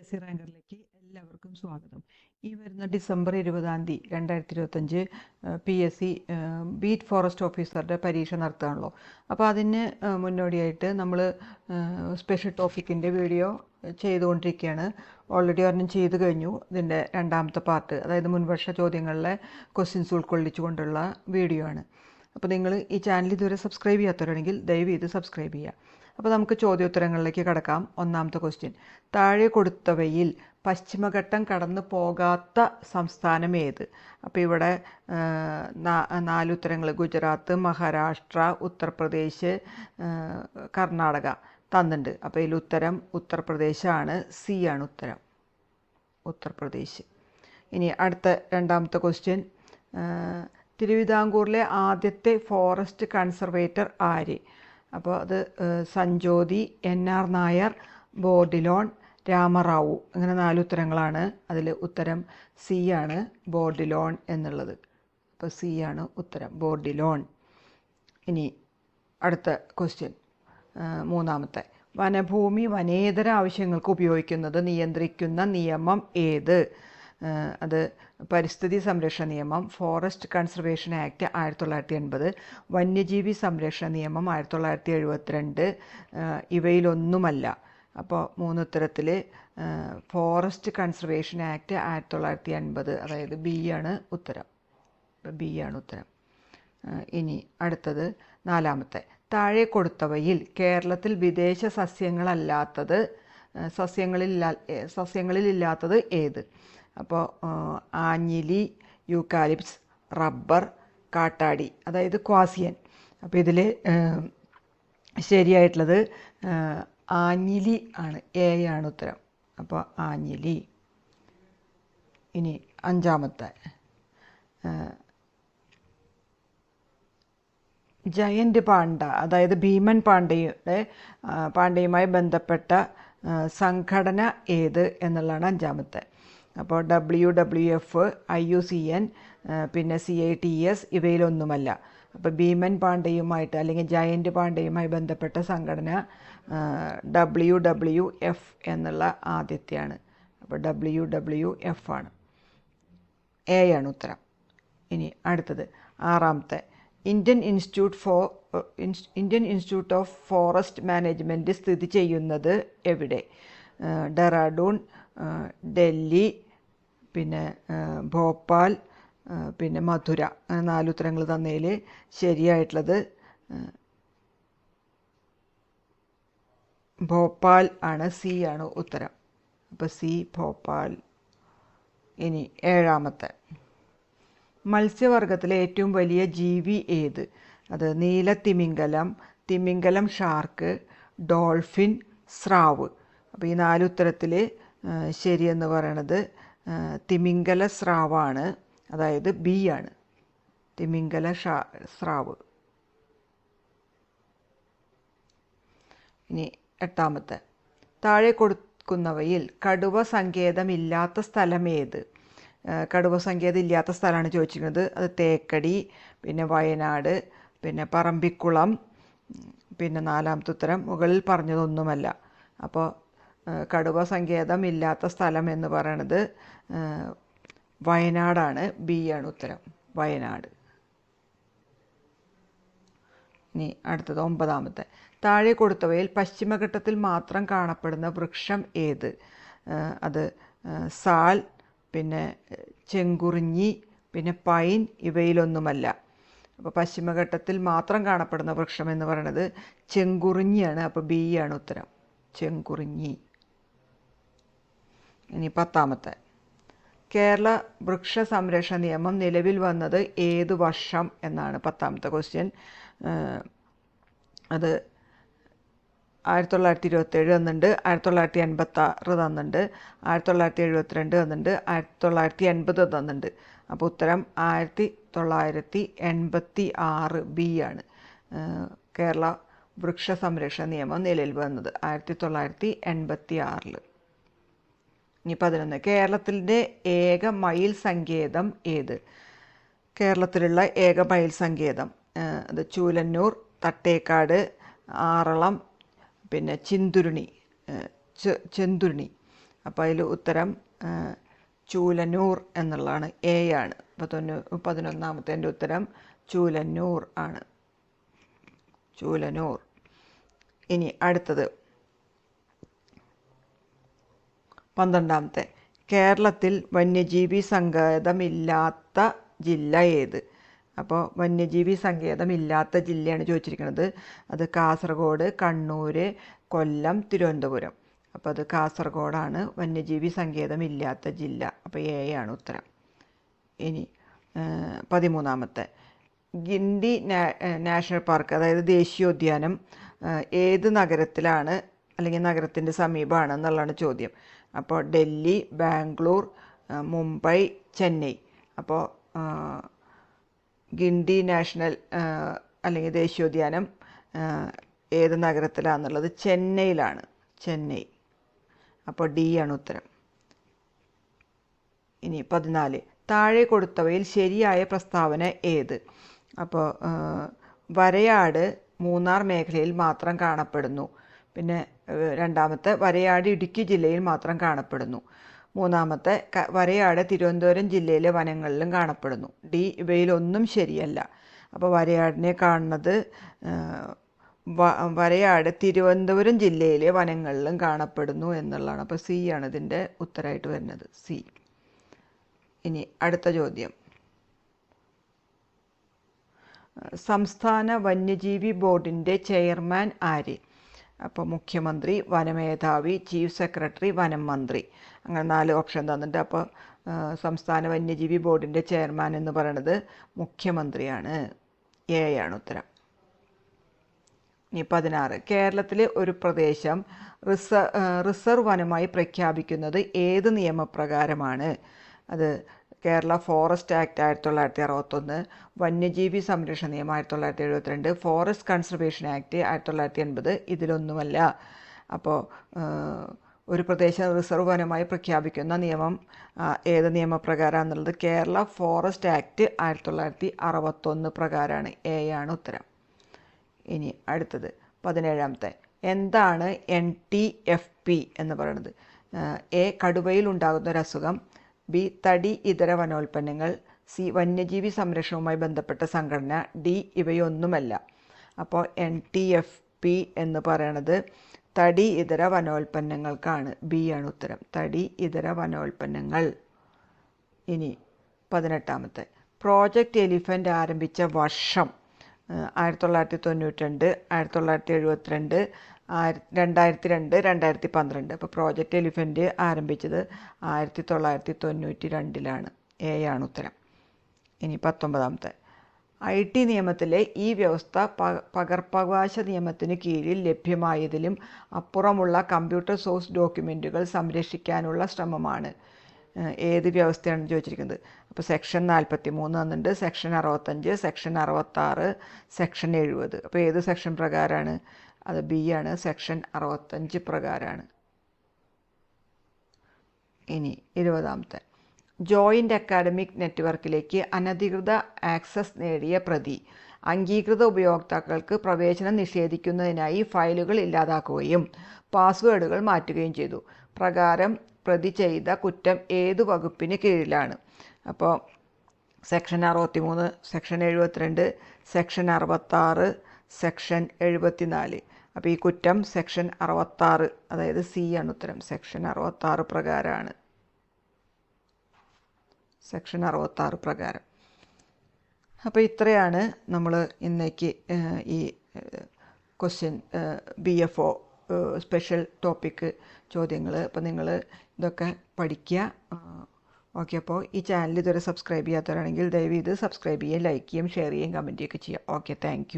S C റാങ്കറിലേക്ക് എല്ലാവർക്കും സ്വാഗതം. ഈ വരുന്ന ഡിസംബർ ഇരുപതാം തീയതി രണ്ടായിരത്തി ഇരുപത്തഞ്ച് P S C beat forest ഓഫീസറുടെ പരീക്ഷ നടത്തുകയാണല്ലോ അപ്പോൾ അതിന് മുന്നോടിയായിട്ട് നമ്മൾ സ്പെഷ്യൽ ടോപ്പിക്കിന്റെ വീഡിയോ ചെയ്തുകൊണ്ടിരിക്കുകയാണ്. ഓൾറെഡി ഒരെണ്ണം ചെയ്ത് കഴിഞ്ഞു. ഇതിന്റെ രണ്ടാമത്തെ പാർട്ട് അതായത് മുൻവർഷ ചോദ്യങ്ങളിലെ ക്വസ്റ്റ്യൻസ് ഉൾക്കൊള്ളിച്ചുകൊണ്ടുള്ള വീഡിയോ ആണ്. അപ്പോൾ നിങ്ങൾ ഈ ചാനൽ ഇതുവരെ സബ്സ്ക്രൈബ് ചെയ്യാത്തവരാണെങ്കിൽ ദയവ് ചെയ്ത് സബ്സ്ക്രൈബ് ചെയ്യുക. അപ്പോൾ നമുക്ക് ചോദ്യോത്തരങ്ങളിലേക്ക് കടക്കാം. ഒന്നാമത്തെ ക്വസ്റ്റ്യൻ താഴെ കൊടുത്തവയിൽ പശ്ചിമഘട്ടം കടന്നു പോകാത്ത സംസ്ഥാനം ഏത്? അപ്പോൾ ഇവിടെ നാല് ഉത്തരങ്ങൾ. ഗുജറാത്ത് മഹാരാഷ്ട്ര ഉത്തർപ്രദേശ് കർണാടക. തന്നിട്ടുണ്ട്. അപ്പോൾ ഇതിൽ ഉത്തരം ഉത്തർപ്രദേശാണ് സി ആണ് ഉത്തരം. ഉത്തർപ്രദേശ്. ഇനി അടുത്ത രണ്ടാമത്തെ ക്വസ്റ്റ്യൻ തിരുവിതാംകൂറിലെ ആദ്യത്തെ ഫോറസ്റ്റ് കൺസർവേറ്റർ ആര്? അപ്പോൾ അത് സഞ്ജോതി എൻ. ആർ. നായർ ബോർഡിലോൺ രാമറാവു. അങ്ങനെ നാല് ഉത്തരങ്ങളാണ് അതിൽ ഉത്തരം സി ആണ് ബോർഡിലോൺ എന്നുള്ളത്. അപ്പോൾ സി ആണ് ഉത്തരം ബോർഡിലോൺ. ഇനി അടുത്ത ക്വസ്റ്റ്യൻ മൂന്നാമത്തെ. വനഭൂമി വനേതര ആവശ്യങ്ങൾക്ക് ഉപയോഗിക്കുന്നത് നിയന്ത്രിക്കുന്ന നിയമം ഏത്? അത് പരിസ്ഥിതി സംരക്ഷണ നിയമം ഫോറസ്റ്റ് കൺസർവേഷൻ ആക്ട് ആയിരത്തി തൊള്ളായിരത്തി എൺപത് വന്യജീവി സംരക്ഷണ നിയമം ആയിരത്തി തൊള്ളായിരത്തി എഴുപത്തിരണ്ട് ഇവയിലൊന്നുമല്ല. അപ്പോൾ മൂന്നുത്തരത്തിൽ ഫോറസ്റ്റ് കൺസർവേഷൻ ആക്ട് ആയിരത്തി തൊള്ളായിരത്തി എൺപത് അതായത് ബി ആണ് ഉത്തരം. ബി ആണ് ഉത്തരം. ഇനി അടുത്തത് നാലാമത്തെ. താഴെ കൊടുത്തവയിൽ കേരളത്തിൽ വിദേശ സസ്യങ്ങളല്ലാത്തത് സസ്യങ്ങളില്ല സസ്യങ്ങളിലില്ലാത്തത് ഏത്? അപ്പോൾ ആഞ്ഞിലി യൂക്കാലിപ്സ് റബ്ബർ കാട്ടാടി അതായത് ക്വാസിയൻ. അപ്പോൾ ഇതിൽ ശരിയായിട്ടുള്ളത് ആഞ്ഞിലി ആണ്. എ ആണ് ഉത്തരം. അപ്പോൾ ആഞ്ഞിലി. ഇനി അഞ്ചാമത്തെ. ജയന്റ് പാണ്ഡ അതായത് ഭീമൻ പാണ്ഡയുടെ പാണ്ഡയുമായി ബന്ധപ്പെട്ട സംഘടന ഏത് എന്നുള്ളതാണ് അഞ്ചാമത്തെ. അപ്പോൾ W W F I U C N പിന്നെ സി ഐ ടി എസ് ഇവയിലൊന്നുമല്ല. അപ്പോൾ ഭീമൻ പാണ്ഡയുമായിട്ട് അല്ലെങ്കിൽ ജയന്റ് പാണ്ഡയുമായി ബന്ധപ്പെട്ട സംഘടന ഡബ്ല്യു ഡബ്ല്യു എഫ് എന്നുള്ള ആദ്യത്തെയാണ്. അപ്പോൾ ഡബ്ല്യു ഡബ്ല്യു എഫ് ആണ്. എ ആണ് ഉത്തരം. ഇനി അടുത്തത് ആറാമത്തെ. Indian institute for Indian institute of forest management സ്ഥിതി ചെയ്യുന്നത് എവിടെ? ഡെറാഡൂൺ ഡൽഹി പിന്നെ ഭോപ്പാൽ പിന്നെ മധുര. അങ്ങനെ നാല് ഉത്തരങ്ങൾ തന്നതിൽ ശരിയായിട്ടുള്ളത് ഭോപ്പാൽ ആണ് സി ആണ് ഉത്തരം. അപ്പോൾ സി ഭോപ്പാൽ ഇനി ഏഴാമത്തെ. മത്സ്യവർഗത്തിലെ ഏറ്റവും വലിയ ജീവി ഏത്? അത് നീല തിമിംഗലം തിമിംഗലം ഷാർക്ക് ഡോൾഫിൻ സ്രാവ്. അപ്പോൾ ഈ നാല് ഉത്തരത്തിൽ ശരിയെന്ന് പറയണത് തിമിംഗല സ്രാവാണ്. അതായത് ബി ആണ്. തിമിംഗല സ്രാവ്. ഇനി എട്ടാമത്തെ. താഴെ കൊടുക്കുന്നവയിൽ കടുവ സങ്കേതമില്ലാത്ത സ്ഥലം ഏത് കടുവ സങ്കേതം ഇല്ലാത്ത സ്ഥലമാണ് ചോദിച്ചിരിക്കുന്നത്. അത് തേക്കടി പിന്നെ വയനാട് പിന്നെ പറമ്പിക്കുളം പിന്നെ നാലാമത്തെ ഉത്തരം മുകളിൽ പറഞ്ഞതൊന്നുമല്ല. അപ്പോൾ കടുവ സങ്കേതം ഇല്ലാത്ത സ്ഥലം എന്ന് പറയണത് വയനാടാണ്. ബി ആണ് ഉത്തരം. വയനാട്. ഇനി അടുത്തത് ഒമ്പതാമത്തെ. താഴെ കൊടുത്തവയിൽ പശ്ചിമഘട്ടത്തിൽ മാത്രം കാണപ്പെടുന്ന വൃക്ഷം ഏത്? അത് സാൽ പിന്നെ ചെങ്കുറിഞ്ഞി പിന്നെ പൈൻ ഇവയിലൊന്നുമല്ല. അപ്പോൾ പശ്ചിമഘട്ടത്തിൽ മാത്രം കാണപ്പെടുന്ന വൃക്ഷം എന്ന് പറയുന്നത് ചെങ്കുറിഞ്ഞിയാണ്. അപ്പോൾ ബി ആണ് ഉത്തരം. ചെങ്കുറിഞ്ഞി. ഇനി പത്താമത്തെ. കേരള വൃക്ഷ സംരക്ഷണ നിയമം നിലവിൽ വന്നത് ഏത് വർഷം എന്നാണ് പത്താമത്തെ ക്വസ്റ്റ്യൻ അത് ആയിരത്തി തൊള്ളായിരത്തി ഇരുപത്തേഴ് തന്നിട്ടുണ്ട് ആയിരത്തി തൊള്ളായിരത്തി എൺപത്തി ആറ് തന്നിട്ടുണ്ട് ആയിരത്തി തൊള്ളായിരത്തി എഴുപത്തിരണ്ട് തന്നിട്ടുണ്ട് ആയിരത്തി തൊള്ളായിരത്തി എൺപത് തന്നിട്ടുണ്ട്. അപ്പോൾ ഉത്തരം ആയിരത്തി തൊള്ളായിരത്തി എൺപത്തി ആറ് ബി ആണ്. കേരള വൃക്ഷ സംരക്ഷണ നിയമം നിലവിൽ വന്നത് ആയിരത്തി തൊള്ളായിരത്തി എൺപത്തി ആറിൽ ഇനി പതിനൊന്ന് കേരളത്തിന്റെ ഏക മയിൽ സങ്കേതം ഏത്? കേരളത്തിലുള്ള ഏക മയിൽ സങ്കേതം. അത് ചൂലന്നൂർ തട്ടേക്കാട് ആറളം പിന്നെ ചിന്തുരുണി. ചെന്തുരുണി. അപ്പോൾ അതിൽ ഉത്തരം ചൂലന്നൂർ എന്നുള്ളതാണ്. എ ആണ്. തൊണ്ണൂ പതിനൊന്നാമത്തേന്റെ ഉത്തരം ചൂലന്നൂർ ആണ്. ചൂലന്നൂർ. ഇനി അടുത്തത്. പന്ത്രണ്ടാമത്തെ. കേരളത്തിൽ വന്യജീവി സങ്കേതമില്ലാത്ത ജില്ല ഏത്? അപ്പോൾ വന്യജീവി സങ്കേതമില്ലാത്ത ജില്ലയാണ് ചോദിച്ചിരിക്കുന്നത്. അത് കാസർഗോഡ് കണ്ണൂർ കൊല്ലം തിരുവനന്തപുരം. അപ്പോൾ അത് കാസർഗോഡാണ് വന്യജീവി സങ്കേതമില്ലാത്ത ജില്ല. അപ്പോൾ എ ആണ് ഉത്തരം. ഇനി പതിമൂന്നാമത്തെ. ഗിണ്ടി നാഷണൽ പാർക്ക് അതായത് ദേശീയോദ്യാനം ഏത് നഗരത്തിലാണ് അല്ലെങ്കിൽ നഗരത്തിന്റെ സമീപമാണ് എന്നുള്ളതാണ് ചോദ്യം. അപ്പോൾ ഡൽഹി ബാംഗ്ലൂർ മുംബൈ ചെന്നൈ. അപ്പോൾ ഗിണ്ടി നാഷണൽ അല്ലെങ്കിൽ ദേശീയോദ്യാനം ഏത് നഗരത്തിലാണെന്നുള്ളത് ചെന്നൈയിലാണ്. ചെന്നൈ. അപ്പോൾ ഡി ആണ് ഉത്തരം. ഇനി പതിനാല്. താഴെ കൊടുത്തവയിൽ ശരിയായ പ്രസ്താവന ഏത്? അപ്പോൾ വരയാട് മൂന്നാർ മേഖലയിൽ മാത്രം കാണപ്പെടുന്നു. പിന്നെ രണ്ടാമത്തെ വരയാട് ഇടുക്കി ജില്ലയിൽ മാത്രം കാണപ്പെടുന്നു. മൂന്നാമത്തെ വരയാട് തിരുവനന്തപുരം ജില്ലയിലെ വനങ്ങളിലും കാണപ്പെടുന്നു. ഡി ഇവയിലൊന്നും ശരിയല്ല. അപ്പോൾ വരയാടിനെ കാണുന്നത് വരയാട് തിരുവനന്തപുരം ജില്ലയിലെ വനങ്ങളിലും കാണപ്പെടുന്നു എന്നുള്ളതാണ്. അപ്പോൾ സി ആണ് ഇതിന്റെ ഉത്തരമായിട്ട് വരുന്നത്. സി. ഇനി അടുത്ത ചോദ്യം. സംസ്ഥാന വന്യജീവി ബോർഡിന്റെ ചെയർമാൻ ആര്? അപ്പോൾ മുഖ്യമന്ത്രി വനമേധാവി ചീഫ് സെക്രട്ടറി വനം മന്ത്രി. അങ്ങനെ നാല് ഓപ്ഷൻ തന്നിട്ടുണ്ട് അപ്പോൾ സംസ്ഥാന വന്യജീവി ബോർഡിന്റെ ചെയർമാൻ എന്ന് പറയുന്നത് മുഖ്യമന്ത്രിയാണ്. എ ആണ് ഉത്തരം. ഇനി പതിനാറ്. കേരളത്തിലെ ഒരു പ്രദേശം റിസർ റിസർവ് വനമായി പ്രഖ്യാപിക്കുന്നത് ഏത് നിയമപ്രകാരമാണ്? അത് കേരള ഫോറസ്റ്റ് ആക്ട് ആയിരത്തി തൊള്ളായിരത്തി അറുപത്തൊന്ന് വന്യജീവി സംരക്ഷണ നിയമം ആയിരത്തി തൊള്ളായിരത്തി എഴുപത്തിരണ്ട് ഫോറസ്റ്റ് കൺസർവേഷൻ ആക്ട് ആയിരത്തി തൊള്ളായിരത്തി എൺപത് ഇതിലൊന്നുമല്ല അപ്പോൾ ഒരു പ്രദേശം റിസർവ് വനമായി പ്രഖ്യാപിക്കുന്ന നിയമം ഏത് ഏത് നിയമപ്രകാരമാണെന്നുള്ളത് കേരള ഫോറസ്റ്റ് ആക്ട് ആയിരത്തി തൊള്ളായിരത്തി അറുപത്തൊന്ന് പ്രകാരമാണ് എ ആണ് ഉത്തരം. ഇനി അടുത്തത് പതിനേഴാമത്തെ. എന്താണ് എൻ ടി എഫ് പി എന്ന് പറയുന്നത്? എ കടുവയിൽ ഉണ്ടാകുന്ന ഒരു അസുഖം ബി തടി ഇതര വനോൽപ്പന്നങ്ങൾ സി വന്യജീവി സംരക്ഷണവുമായി ബന്ധപ്പെട്ട സംഘടന ഡി ഇവയൊന്നുമല്ല. അപ്പോൾ എൻ ടി എഫ് പി എന്ന് പറയണത് തടി ഇതര വനോൽപ്പന്നങ്ങൾക്കാണ്. ബി ആണ് ഉത്തരം. തടി ഇതര വനോൽപ്പന്നങ്ങൾ. ഇനി പതിനെട്ടാമത്തെ. പ്രോജക്റ്റ് എലിഫന്റ് ആരംഭിച്ച വർഷം ആയിരത്തി തൊള്ളായിരത്തി തൊണ്ണൂറ്റി രണ്ട് ആയിരത്തി തൊള്ളായിരത്തി എഴുപത്തിരണ്ട് ആയിര രണ്ടായിരത്തി രണ്ട് രണ്ടായിരത്തി പന്ത്രണ്ട് അപ്പോൾ പ്രോജക്റ്റ് എലിഫന്റ് ആരംഭിച്ചത് ആയിരത്തി തൊള്ളായിരത്തി തൊണ്ണൂറ്റി രണ്ടിലാണ് എ ആണ് ഉത്തരം. ഇനി പത്തൊമ്പതാമത്തെ. ഐ ടി നിയമത്തിലെ ഈ വ്യവസ്ഥ പ പകർപ്പവകാശ നിയമത്തിന് കീഴിൽ ലഭ്യമായതിലും അപ്പുറമുള്ള കമ്പ്യൂട്ടർ സോഴ്സ് ഡോക്യുമെന്റുകൾ സംരക്ഷിക്കാനുള്ള ശ്രമമാണ് ഏത് വ്യവസ്ഥയാണ് ചോദിച്ചിരിക്കുന്നത്. അപ്പോൾ സെക്ഷൻ നാൽപ്പത്തി മൂന്ന് വന്നിട്ടുണ്ട് സെക്ഷൻ അറുപത്തഞ്ച് സെക്ഷൻ അറുപത്താറ് സെക്ഷൻ എഴുപത്. അപ്പോൾ ഏത് സെക്ഷൻ പ്രകാരമാണ് അത് ബി ആണ് സെക്ഷൻ അറുപത്തഞ്ച് പ്രകാരമാണ് ഇനി ഇരുപതാമത്തെ. ജോയിന്റ് അക്കാഡമിക് നെറ്റ്വർക്കിലേക്ക് അനധികൃത ആക്സസ് നേടിയ പ്രതി അംഗീകൃത ഉപയോക്താക്കൾക്ക് പ്രവേശനം നിഷേധിക്കുന്നതിനായി ഫയലുകൾ ഇല്ലാതാക്കുകയും പാസ്വേഡുകൾ മാറ്റുകയും ചെയ്തു. പ്രകാരം പ്രതി ചെയ്ത കുറ്റം ഏതു വകുപ്പിന് കീഴിലാണ്? അപ്പോൾ സെക്ഷൻ അറുപത്തി മൂന്ന് സെക്ഷൻ എഴുപത്തിരണ്ട് സെക്ഷൻ അറുപത്താറ് സെക്ഷൻ എഴുപത്തിനാല്. അപ്പോൾ ഈ കുറ്റം സെക്ഷൻ അറുപത്താറ് അതായത് സി ആണ് ഉത്തരം. സെക്ഷൻ അറുപത്താറ് പ്രകാരമാണ് സെക്ഷൻ അറുപത്താറ് പ്രകാരം. അപ്പോൾ ഇത്രയാണ് നമ്മൾ ഇന്നേക്ക് ഈ question B F O special topic ചോദ്യങ്ങൾ അപ്പോൾ നിങ്ങൾ ഇതൊക്കെ പഠിക്കുക ഓക്കെ അപ്പോൾ ഈ ചാനൽ ഇതുവരെ സബ്സ്ക്രൈബ് ചെയ്യാത്തവരാണെങ്കിൽ ദയവ് ഇത് സബ്സ്ക്രൈബ് ചെയ്യുകയും ലൈക്ക് ചെയ്യുകയും ഷെയർ ചെയ്യുകയും കമന്റ് ചെയ്യുകയൊക്കെ ചെയ്യുക. Okay thank